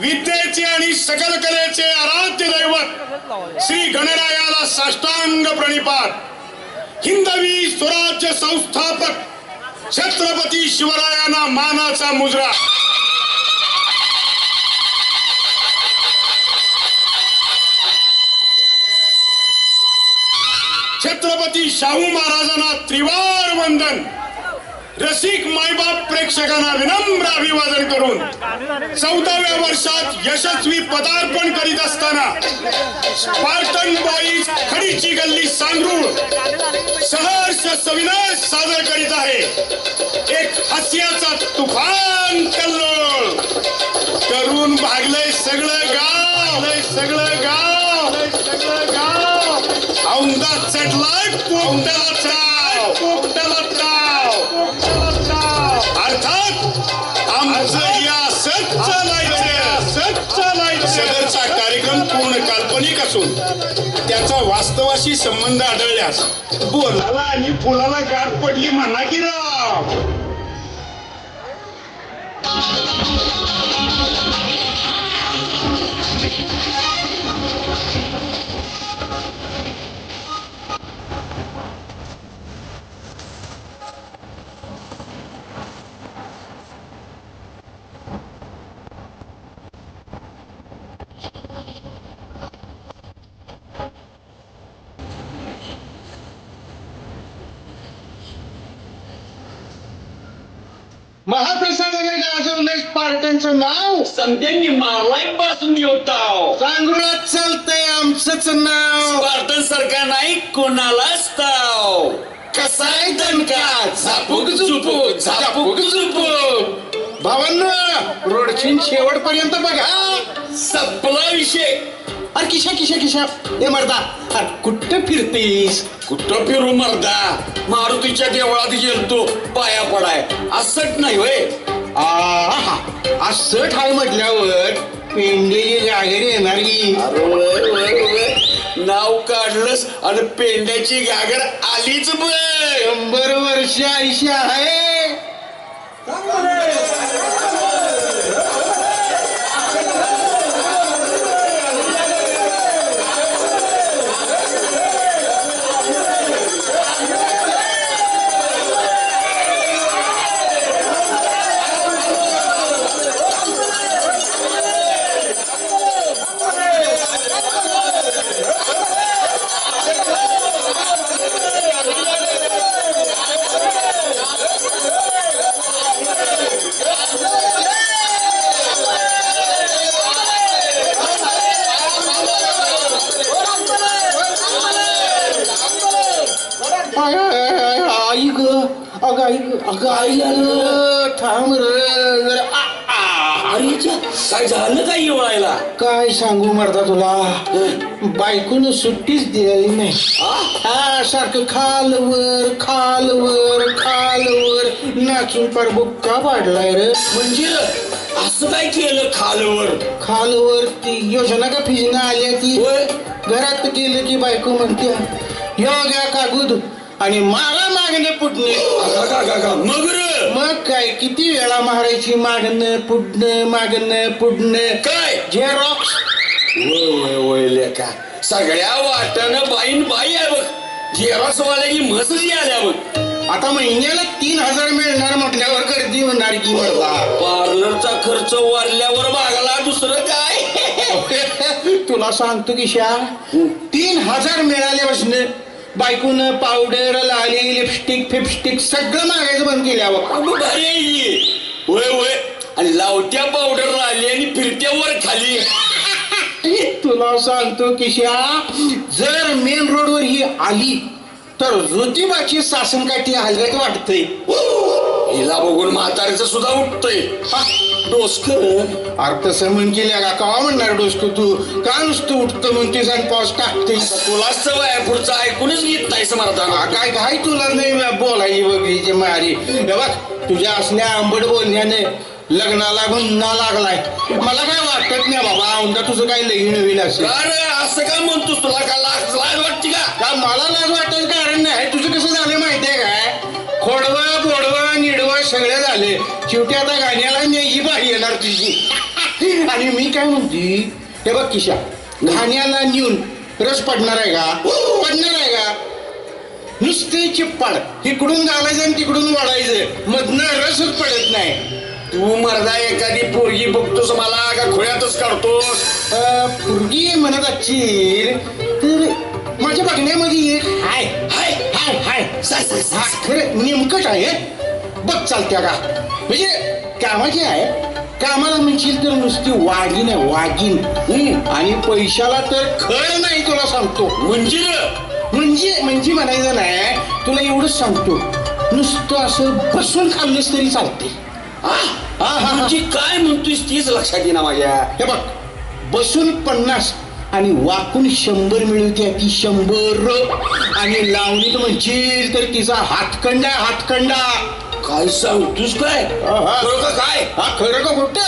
विद्येचे आणि सकल कलेचे आराध्य दैवत श्री गणरायाला साष्टांग प्रणिपात. हिंदवी स्वराज्य संस्थापक छत्रपती शिवरायांना मानाचा मुजरा. छत्रपती शाहू महाराजांना त्रिवार वंदन. रसिक मायबाप प्रेक्षकांना विनम्र अभिवादन करून चौदाव्या वर्षात यशस्वी पदार्पण करीत असताना स्पार्टन बॉईज खडीची गल्ली सांगरूळ सहर्ष सविनाश सादर करीत आहे. एक हास्याचा तुफान कल्लोळ. करून भागलंय सगळं गाव सगळं गाव सगळं गाव. औंदा चटलाय पोपट्याला चाव पोपट्याला चाव पोपट्याला चाव अर्थात आमचं या असंच चालायचं असंच चालायचं सदरचा कार्यक्रम पूर्ण काल्पनिक असून त्याचा वास्तवाशी संबंध आढळल्यास बोलाला आणि फुलाला गाठ पडली म्हणा की राव महाप्रसाद वगैरे गाजवलंय पार्ट्यांचं नाव? संध्यांनी मारलायपासून येताव चांगलं चालतंय आमचंच नाव. स्पार्टन सारखा नाही कोणालाच ताव. कसा आहे दणका? झापूक झुपूक. झापूक झुपूक. भावांनो रोडची शेवटपर्यंत बघा. संपला विषय. अरे किशा किशा किशा ए मर्दा. अरे कुठं फिरतीस? कुठं फिरू मर्दा? मारुतीच्या देवळात गेलतो. पाया पडाय. असत नाही होय? आहा. असं ठाय म्हटल्यावर पेंडेची जागेर येणार की? अरे वय, वय, वय. नाव काढलंस आणि पेंड्याची गागर आलीच बघ. शंभर वर्ष आयुष्य आहे. बायकोनं सुट्टीच दिलेली नाही. हा? सारखं खालवर खालवर खालवर नाचून पार बुक्का पाडलाय रे. म्हणजे असं काय केलं खालवर? खालवर ती योजना का फिजना आल्या ती? होय. घरात गेलं की बायको म्हणते यो घ्या कागूद आणि मारा मागणे पुटणे. मग रे? मग काय किती वेळा मारायची मागणं पुडणं मागणं पुडणं काय? झेरॉक्स वय वय सगळ्या वाटानं बाईन बाई आहे बघ. झेरॉक्स वाल्याची म्हसच आल्या बघ. आता महिन्याला तीन हजार मिळणार म्हटल्यावर गर्दी होणार की मला पार्लरचा खर्च वाढल्यावर भागला दुसरं काय? तुला सांगतो की शा तीन हजार मिळाल्यापासून बायकून पावडर लाली लिपस्टिक फिपस्टिक सगळं मागायचं बंद केल्यावर आणि लावत्या पावडर आली आणि फिरत्या वर खाली. तुला सांगतो किशा जर मेन रोडवर ही आली तर ज्योतिबाची सासनकाठी हलगत वाटतंय. हिला बघून म्हाताऱ्याचं सुद्धा उठतंय. डोसकर अरे तसं म्हण केल्या का कवा म्हणणार डोसक तू? का नुसतं उठतं म्हणतेस आणि पाऊस टाकतेस? तुलाच सवय आहे पुढचं ऐकूनच घेत नाही समर्थाना. काय काय तुला नाही बोलायची वगैरेची मारी. बघ तुझ्या असल्या आंबट बोलण्याने लग्नाला गुन्हा लागलाय. मला काय वाटत नाही बाबा औंदा तुझं काय लगीन होईल असं. अरे असं का म्हणतोस तुला? का लाज लाज वाटते का? का मला लाज वाटायचं कारण नाही? तुझं कसं झालं माहितीये काय? खोडवं बोडवं निडवं सगळे झाले. शेवटी आता गाण्याला न्यायची बाई येणार तुझी. आणि मी काय म्हणते हे बघ किशा घाण्याला नेऊन रस पडणार आहे का? पडणार आहे का? नुसते चिप्पाड. इकडून घालायचं आणि तिकडून वाढायचं. मधनं रसच पडत नाही. तू मर्दा एखादी पोरगी बघतोस मला का खोळ्यातच काढतोस? अं, पोरगी म्हणत असशील तर माझ्या बघण्यामध्ये एक हाय हाय हाय हाय. सांग, सांग. हा खरं नेमकंच आहे? बघ चालत्या का म्हणजे कामाची आहे कामाला म्हणशील तर नुसती वाघीन आहे हम्म. आणि पैशाला तर खर नाही तुला सांगतो. म्हणजे. म्हणजे म्हणजे म्हणायचं नाही तुला एवढंच सांगतो. नुसतं असं बसून खाल्लंस तरी चालते म्हणजे काय म्हणतोस तीच लक्षात येईना माझ्या. हे बघ बसून पन्नास आणि वाकून शंभर मिळवते ती शंभर. आणि लावणीत म्हणशील तर तिचा हातखंडा हातखंडा. काय सांगतोस काय? हा. खरं का काय? हा खरं का खोट?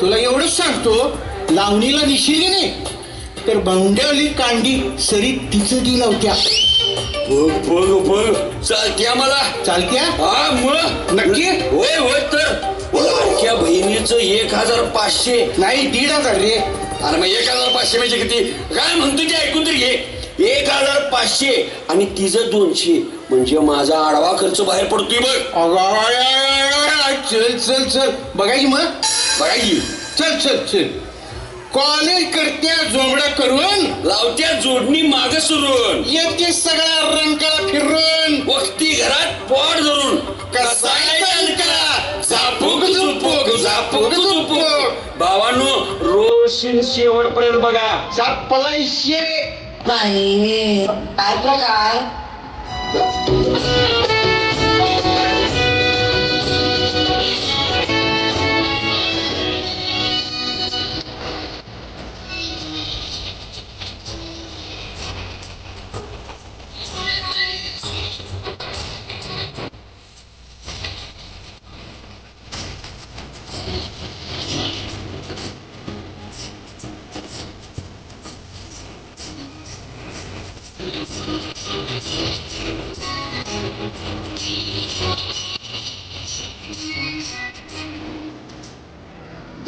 तुला एवढंच सांगतो लावणीला दिशील की नाही. तर बंड्यावली कांडी सरी तिचं ती लावत्या. बघ बघ बघ चालत्या मला. चालत्या? हा मग? नक्की? होय होय तर. लाडक्या बहिणीचं एक हजार पाचशे. नाही दीड हजार रे. अरे मग एक हजार पाचशे म्हणजे किती? काय म्हणतो ते ऐकून तरी घे. एक हजार पाचशे आणि तिचं दोनशे. म्हणजे माझा आडवा खर्च बाहेर पडतोय बघ. चल चल चल. बघायची मग? बघा की चल चल चल. कॉलेज करत्या जोमडा करून लावत्या जोडणी माग सुरून. येते सगळा रंकाळा फिरून. वक्ती घरात पोट धरून. कसा आहे करा झापूक झुपूक झापूक झुपूक. भावांनो रोज शेवटपर्यंत बघा. सापलायशे बाई काय प्रकार?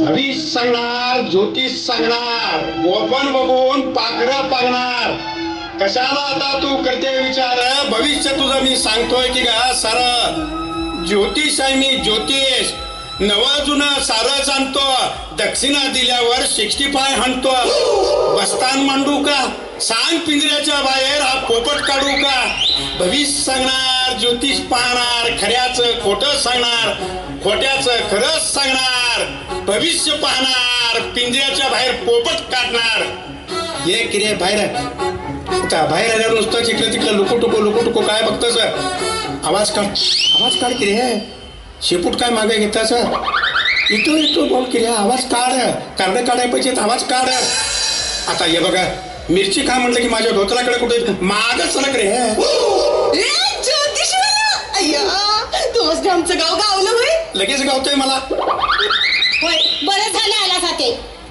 हवीस सांगणार ज्योतिष सांगणार गोपन बघून पाखरं पागणार. कशाला आता तू करते विचार? भविष्य तुझं मी सांगतोय की का सार. ज्योतिष आहे मी ज्योतिष. नव जुनं सारं जाणतो. दक्षिणा दिल्यावर सिक्स्टी फाय हाणतो. बस्तान मांडू का? सांग पिंजऱ्याच्या बाहेर हा पोपट काढू का? भविष्य सांगणार. ज्योतिष पाहणार खऱ्याचं खोट सांगणार खोट्याचं खरंच सांगणार भविष्य पाहणार पिंजऱ्याच्या बाहेर पोपट काढणार. ये किरे बाहेर. आता बाहेर आल्यावर नुसतं चिकलं तिकलं लुकुटुको लुकुटुको लुकू टुकू काय बघतस? आवाज काढ. आवाज काढ किरे शेपूट काय मागे घेतास इथं इथं बोल किरे आवाज काढ. कार्ड काढाय पाहिजेत आवाज काढ. आता ये बघा. मिरची काय म्हणलं की माझ्या धोत्राकडे कुठे? मागच सरक रे. अय्या तोच आमचं गाव गावलं होय? लगेच गावतोय मला. होय बरं झालं आला साते.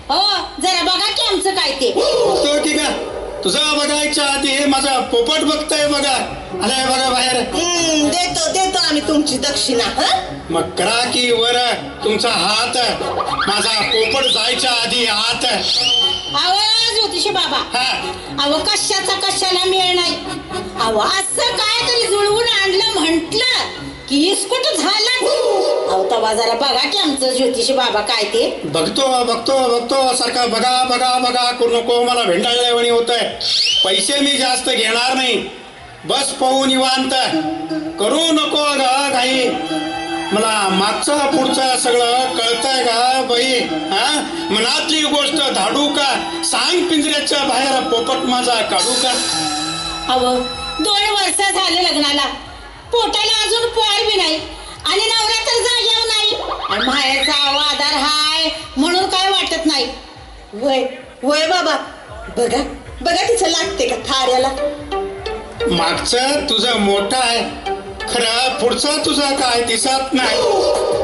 हो जरा बघा की आमचं काय ते. बघतोय की का तुझं बघायच्या आधी हे माझा पोपट बघताय बघा. आलाय बघा बाहेर. हम्म, देतो देतो आम्ही तुमची दक्षिणा हं? मग करा की वर तुमचा हात. माझा पोपट जायच्या आधी हात. आवाज ज्योतिषी बाबा. हा. अव कशाचा कशाला मेळ नाही. अव असं काय तरी जुळवून आणलं म्हंटल. की इस्कुट झाला? अहो तवा जरा बघा की आमचं ज्योतिषी बाबा काय ते. बघतो बघतो बघतो सारखा बघा बघा बघा करू नको मला भेंडाळल्यावानी होत आहे पैसे मी जास्त घेणार नाही. बस पाहू निवांत. करू नको ग काही. मला मागचं पुढचं सगळं कळतंय का बाई. हा? मनातली गोष्ट धाडू का? सांग पिंजऱ्याच्या बाहेर पोपट माझा काढू का? अव दोन वर्ष झाले लग्नाला. पोटाला अजून पोहाय बी नाही. आणि नवरा तर जाग्यावर नाही. आणि मायाचा अहो आधार हाय म्हणून काय वाटत नाही. वय वय बाबा बघा बघा तिचं लागते का थाऱ्याला. मागचं तुझं मोठं आहे. खरं पुढचं तुझं काय दिसत नाही.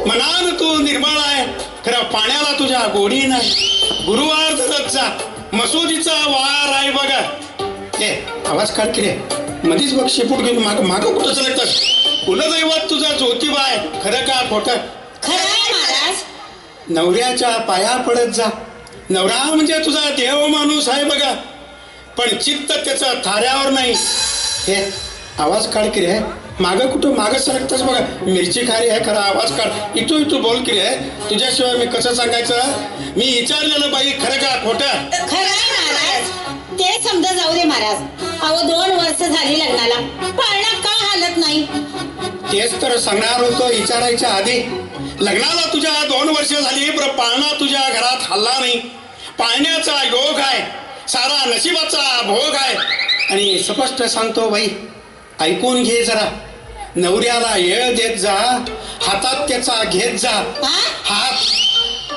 मनान तू निर्मळ आहे. खरं पाण्याला तुझ्या गोडी नाही. गुरुवार धरत जा. मसुदीचा वार आहे बघा. ए आवाज काढ किरे रे. मधीच बघ शेपूट घेऊन माग माग कुठं चलतस कुलदैवत तुझा ज्योतिबा आहे खरं का खोटं? खरं आहे महाराज. नवऱ्याच्या पाया पडत जा. नवरा म्हणजे तुझा देव माणूस आहे बघा. पण चित्त त्याचं थाऱ्यावर नाही. हे आवाज काढ की रे. मागं कुठं मागं सरकतच बघा. मिरची खारी आहे खरा आवाज काढ. इथू इथू बोल की रे. तुझ्याशिवाय मी कसं सांगायचं? मी विचारलेलं बाई खरं का खोटं? खरं आहे महाराज. ते समजा जाऊ दे महाराज. अहो दोन वर्ष झाली लग्नाला. पाळणा का हालत नाही? तेच तर सांगणार होतो विचारायच्या आधी. लग्नाला तुझ्या दोन वर्ष झाली पण पाळणा तुझ्या घरात हल्ला नाही. पाळण्याचा योग आहे. सारा नशिबाचा भोग आहे. आणि स्पष्ट सांगतो बाई ऐकून घे जरा. नवऱ्याला येळ देत जा हातात त्याचा घेत जा? हात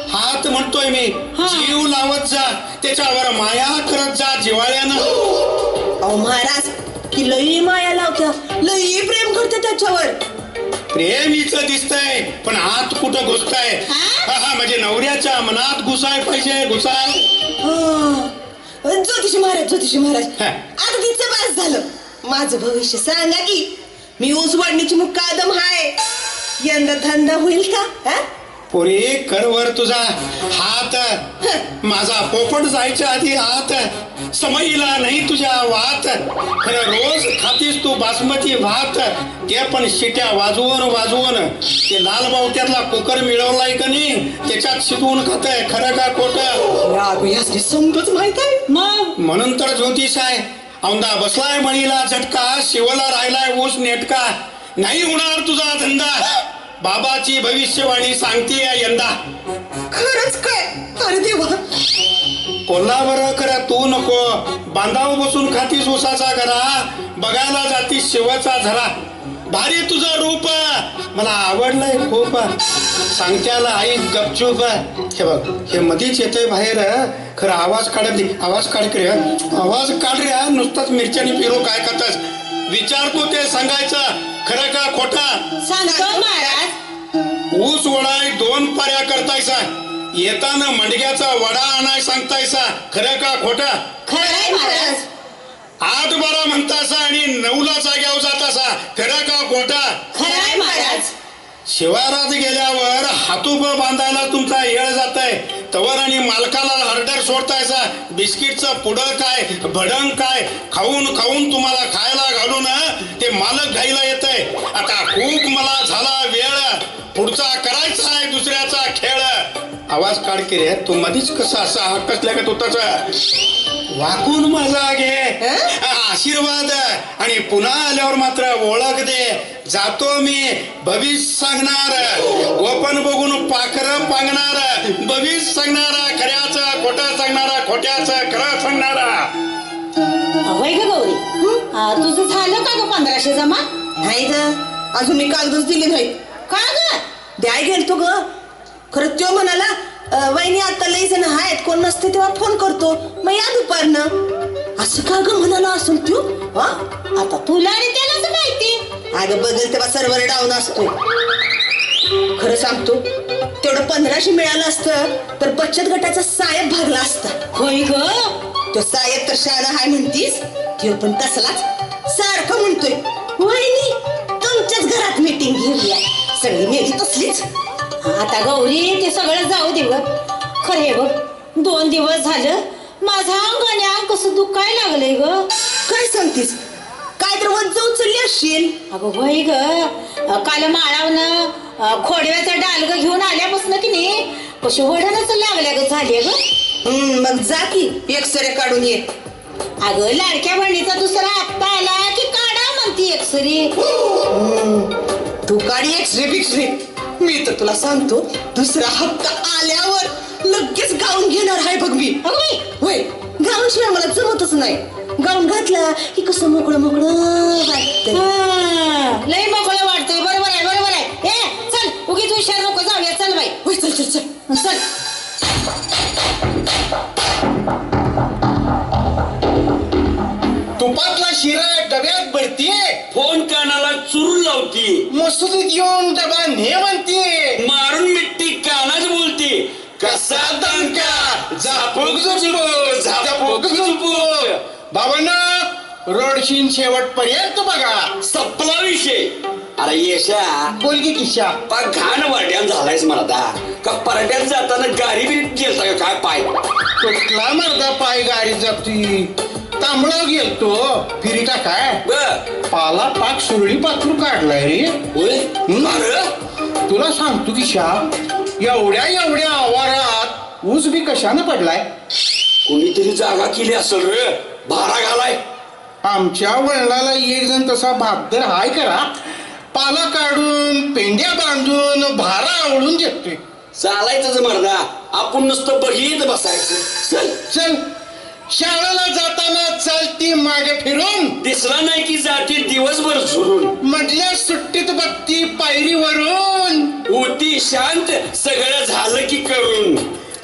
हात म्हणतोय मी. जीव लावत जा त्याच्यावर माया करत जा जिवाळ्यानं अहो महाराज की लई माया लावत्या लई प्रेम करते त्याच्यावर प्रेमीच दिसतंय पण आत कुठं घुसतंय हा? हा हा, म्हणजे नवऱ्याच्या मनात घुसाय पाहिजे घुसाय हा. ज्योतिषी महाराज ज्योतिषी महाराज हा. आता तिचं बास झालं माझं भविष्य सांगा की मी ऊस वाढण्याची मुक्कादम हाय यंदा धंदा होईल का हा? पोरी करवर तुझा हात. माझा पोपट जायच्या आधी हात समईला नाही तुझ्या वात. खरं रोज खातीस तू बासमती भात. ते पण शिट्या वाजवून वाजवून. ते लाल बावट्यातला कुकर मिळवलाय का नाही त्याच्यात शिजवून खातय. खरं का खोटं? समजच माहीत आहे. मग? म्हणून तर ज्योतिष आहे. औंदा बसलाय म्हणीला झटका शिवला राहिलाय ऊस नेटका. नाही होणार तुझा धंदा. बाबाची भविष्यवाणी सांगते यंदा. खरंच काय? अरे देवा. कोल्हावर खरं तू नको. बांधाव बसून खातीस उसाचा घरा. बघायला जातीस शिवाचा झरा. भारी तुझं रूप. मला आवडलंय खूप. सांगत्याला आई गपचूप. हे बघ हे मधीच येतंय बाहेर. खरं आवाज काढत आवाज काढ रे. आवाज काढ रे. नुसताच मिरच्यानी पिरो काय करतास विचारतो ते सांगायचं. खरं का खोटा? सांगतो महाराज. ऊस वडाय दोन पाऱ्या करतायसा. येताना मंडग्याचा वडा आणाय सांगतायसा. खरं का खोटा? खरं आहे महाराज. आठ बारा म्हणतासा आणि नऊला जाग्यावर जातासा. खरं का खोटा? खरं आहे महाराज. शिवारात गेल्यावर हातूप बांधायला तुमचा येळ जात आहे तवर आणि मालकाला हर्डर सोडतायचा बिस्किटचं पुढं काय भडंग काय खाऊन खाऊन तुम्हाला खायला घालून ते मालक घ्यायला येत आहे आता खूप मला झाला वेळ. पुढचा करायचा आहे दुसऱ्याचा खेळ. आवाज काढ की रे. तू मधीच कसा असा हक्कसल्या का तू वाकून माझा घे आशीर्वाद. आणि पुन्हा आल्यावर मात्र ओळख दे. जातो मी. भविष्य सांगणार. गोपन बघून पाखर पांगणार. भविष्य सांगणारा खऱ्याचं खोटं सांगणारा खोट्याचं खरं सांगणारा. ग गौरी. आ, तुझं झालं का ग पंधराशे जमा नाही ग. अजून मी कागदच दिले नाही का ग? द्याय गेलतो ग. खरं तो म्हणाला "अं, वहिनी आता लई जण आहेत कोण नसते तेव्हा फोन करतो. मग या दुपारनं. असं का ग? म्हणाला असून तू हा आता तुला आणि त्यालाच माहिती. अगं बघल तेव्हा सर्व्हर डाऊन असतो खरं सांगतो तेवढं पंधराशे मिळालं असतं तर बचत गटाचा साहेब भरला असता. होय ग? तो साहेब तर शाळा हाय म्हणतीस? तो पण तसलाच. सारखं म्हणतोय. वहिनी तुमच्याच घरात मीटिंग घेऊया सगळी मेली तसलीच. आता गौरी ते सगळं जाऊ दे ग खरे बघ दोन दिवस झालं माझा अंग आणि अंग कसं दुखाय लागलंय ग. काय सांगतीस? काय तर वज्ज उचलली असशील. अगं होय ग. काल माळावनं खोडव्याचं डालग घेऊन आल्यापासून की नाही कशी वडणच लागल्या ग झाली ग. हम्म, मग जा की एक्सरे काढून ये. अगं लाडक्या बहिणीचा दुसरा हप्ता आला की काढा म्हणती एकसरी. तू काढी एक्सरे बिक्सरे. मी तर तुला सांगतो दुसरा हप्ता आल्यावर लगेच गाऊन घेणार आहे बघ मी. होय गाऊन शिवाय मला जमतच नाही. गाऊन घातला की कसं मोकळं मोकळं वाटतंय. हा, लय मोकळं वाटतंय. बरोबर आहे बरोबर आहे. ए चल उगीच हुशार नको जाऊया चल बाई. होय चल चल चल. चल. तुपातला शिरा डब्यात लावती मसुदीत येऊन डबा ने म्हणतीये मारून मिट्टी कानाच बोलती. कसा दंका झापूक झुपू झापूक झुपू बाबांना रोडशीन शेवटपर्यंत बघा. संपला विषय. अरे येशा. बोल की किशा. पाक घाण वाट्यान झालायस मला का पराठ्यात जाताना गाडी बी गेलता का? काय पाय? कुठला मर्दा पाय गाडी जाती तांबळा गेलतो. फिरी काय? बर. पाला पाक सुरळी पाखरू काढलाय रे. होय? हं? तुला सांगतो की शा एवढ्या एवढ्या आवारात ऊस बी कशानं पडलाय? कोणीतरी जागा केली असेल रे. भारा घालाय. आमच्या वडिलाला एक जण तसा भागदर हाय करा. पाला काढून पेंड्या बांधून भारा आवडून देतोय चालायचंच मर्दा आपण नुसतं बघित बसायचं. चल. चल. शाळेला जाताना चालती मागे फिरून दिसला नाही की जाती दिवसभर झुरून. मधल्या सुट्टीत बघती पायरीवरून होती शांत सगळं झालं की करून.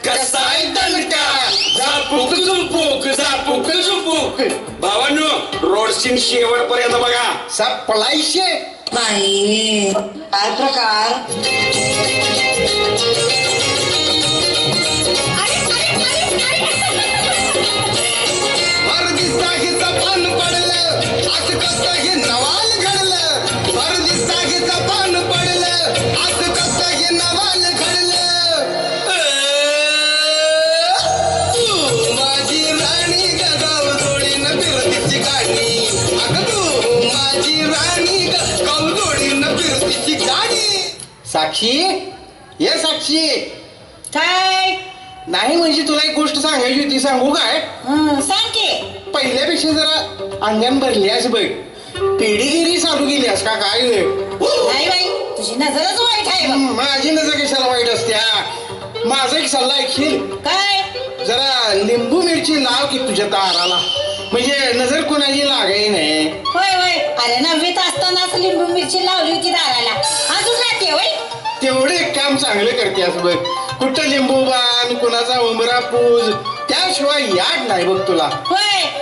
कसाय दणका झापूक झुपूक झापूक झुपूक. भावांनो रोडशीन शेवटपर्यंत बघा. सापलायशे. बाई काय प्रकार? असं कसं हे नवाल घडलं. पडलं असं कसं हे नवाल घडलं. तू माझी राणी गाव जोडीनं फिरतीची गाडी अगं तू माझी राणी जोडीनं फिरतीची साक्षी ये साक्षी. काय? नाही म्हणजे तुला एक गोष्ट सांगायची होती सांगू काय? हं, सांग की. पहिल्यापेक्षा जरा अंगण भरल्यास बघ. पेढीगिरी चालू केलीस का? काय वेळ नाही बाई तुझी नजरच वाईट आहे बघ. माझी नजर कशाला वाईट असत्या? माझा एक सल्ला ऐकशील काय? जरा लिंबू मिरची लाव की तुझ्या दाराला. म्हणजे नजर कोणाची लागाय नाही होय होय. अरे नववीत असतानाच लिंबू मिरची लावली होती दाराला. अजून राहते होय. तेवढे काम चांगले करतेस बघ. कुठं लिंबू बाण कुणाचा उमरा पूज त्याशिवाय याड नाही बघ तुला. होय. असं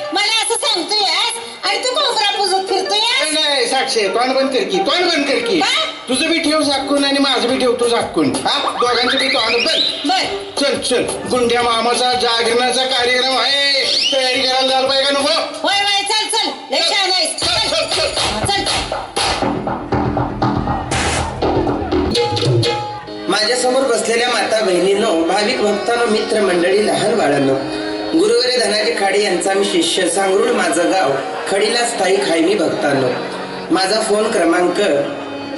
आणि तू कोंबडा पुजत फिरतोय? नाही, नाही साक्षी तोंड बंद कर की तोंड बंद कर की. काय? तुझं बी ठेव झाकून आणि माझं बी ठेवतो झाकून. हा? दोघांचं बी तोंड बंद. बर. चल चल. गुंड्या मामाचा जागरणाचा कार्यक्रम आहे. तयारी करायला झालं पाहिजे का नको? होय होय चल चल. लय छान आहेस. चल, चल, चल. हा, चल. माझ्यासमोर बसलेल्या माता बहिणींनो भाविक भक्तांनो मित्र मंडळी लहान बाळांनो गुरुवारी धनाजी खाडे यांचा मी शिष्य. सांगरुळ माझं गाव खडीला स्थायिक आहे मी भक्तांनो. माझा फोन क्रमांक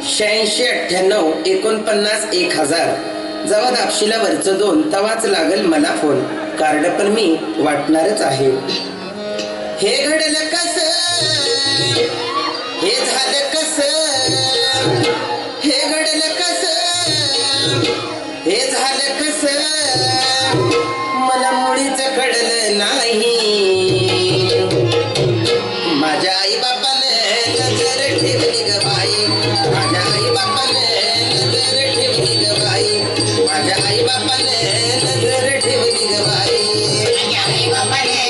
शहाऐंशी अठ्ठ्याण्णव एकोणपन्नास एक हजार. जवळ दापशीला वरचं दोन तवाच लागल मला फोन कार्ड पण मी वाटणारच आहे. हे घडलं कस? हे झालं कस? हे घडलं कस? हे झालं कस? मला मुळीच कळलं नाही. माझ्या आई बापाने नजर ठेवली ग बाई. माझ्या आई बापाने नजर ठेवली ग बाई. माझ्या आई बापाने नजर ठेवली ग बाई. माझ्या आई बापाने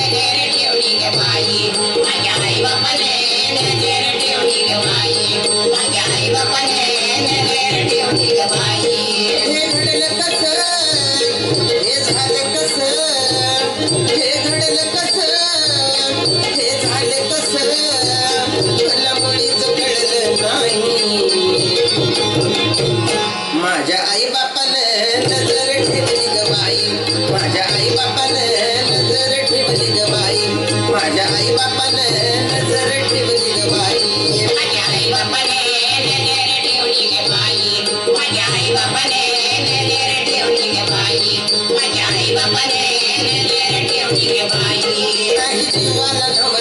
नजर ठेवली ग बाई. माझ्या आई बापाने नजर ठेवली ग बाई. माझ्या आई बापाने नजर नाही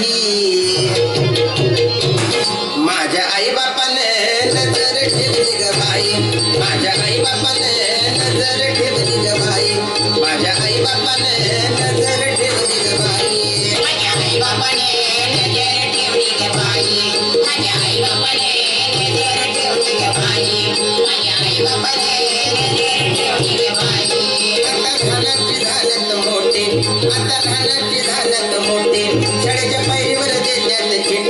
नाही आता घालत मोठे. शाळेच्या पायरीवर देतात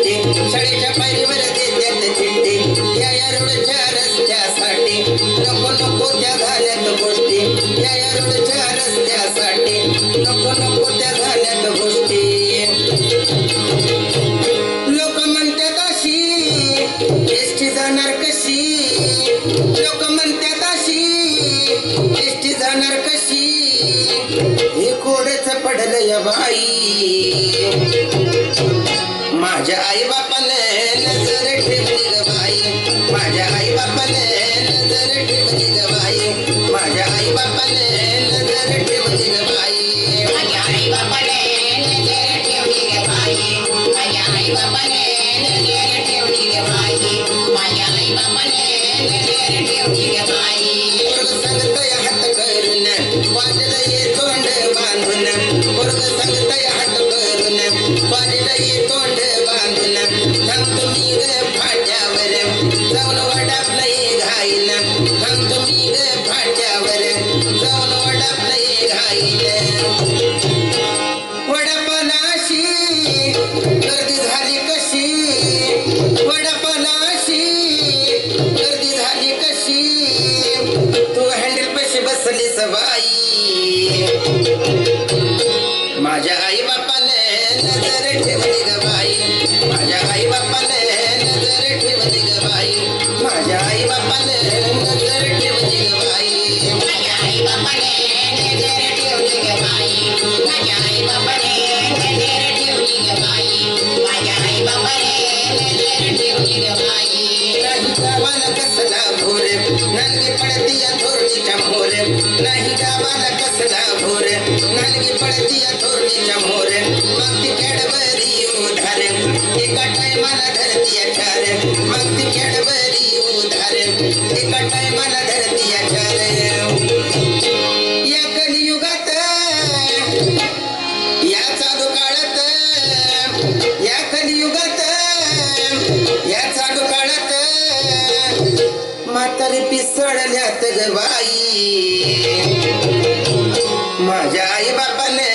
माझ्या आई बापाने नज़र ठेवली ग बाई. माझ्या आई बापाने नज़र ठेवली ग बाई. माझ्या आई बापाने नज़र ठेवली ग बाई. माझ्या आई बापाने नज़र ठेवली ग बाई. माझ्या आई बापाने नज़र ठेवली ग बाई. माझ्या आई बापाने नज़र ठेवली ग बाई. गावाला कसला भोरे? नंगी पड़तिया धोरणी चमोरे। नहीं गावाला कसला भक्ति केड़बरी उधारे। एक टाइमला धरतिया चारे। भक्ति केड़बरी उधारे। एक टाइमला धरतिया म्हातारी पिसळल्यात ग बाई माझ्या आई बापाने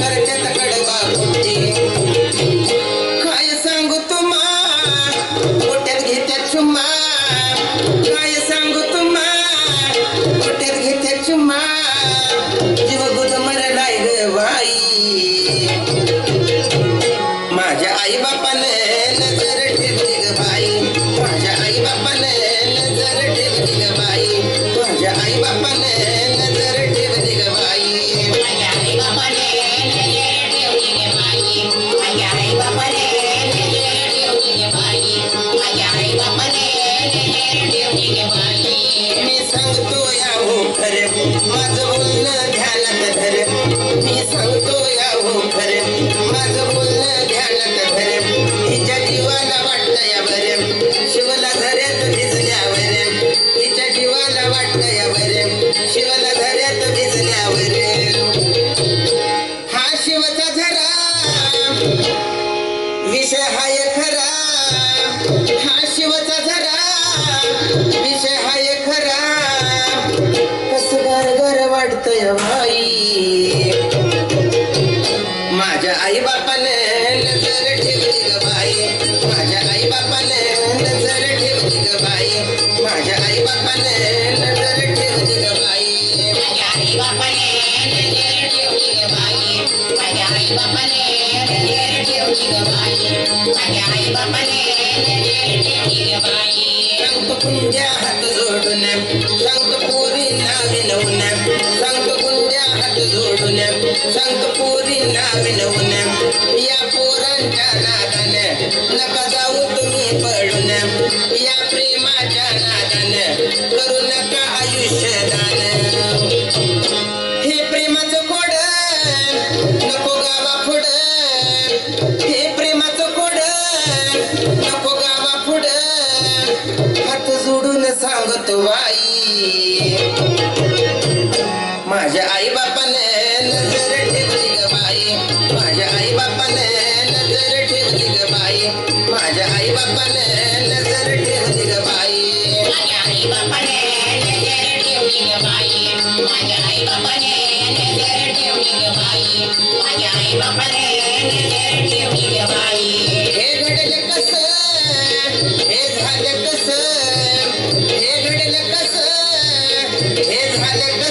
ಕರಚತ ಕಡಬ संतपुरी नाविनवून या पोरांच्या नादाने नका जाऊ तुम्ही पडून या प्रेमाच्या नादाने करू नका आयुष्य माझ्या आई बापाने नजर ठेवली ग ठेवली ग बाई हे घडलं कसं? हे झालं कसं? हे घडलं कसं? हे झालं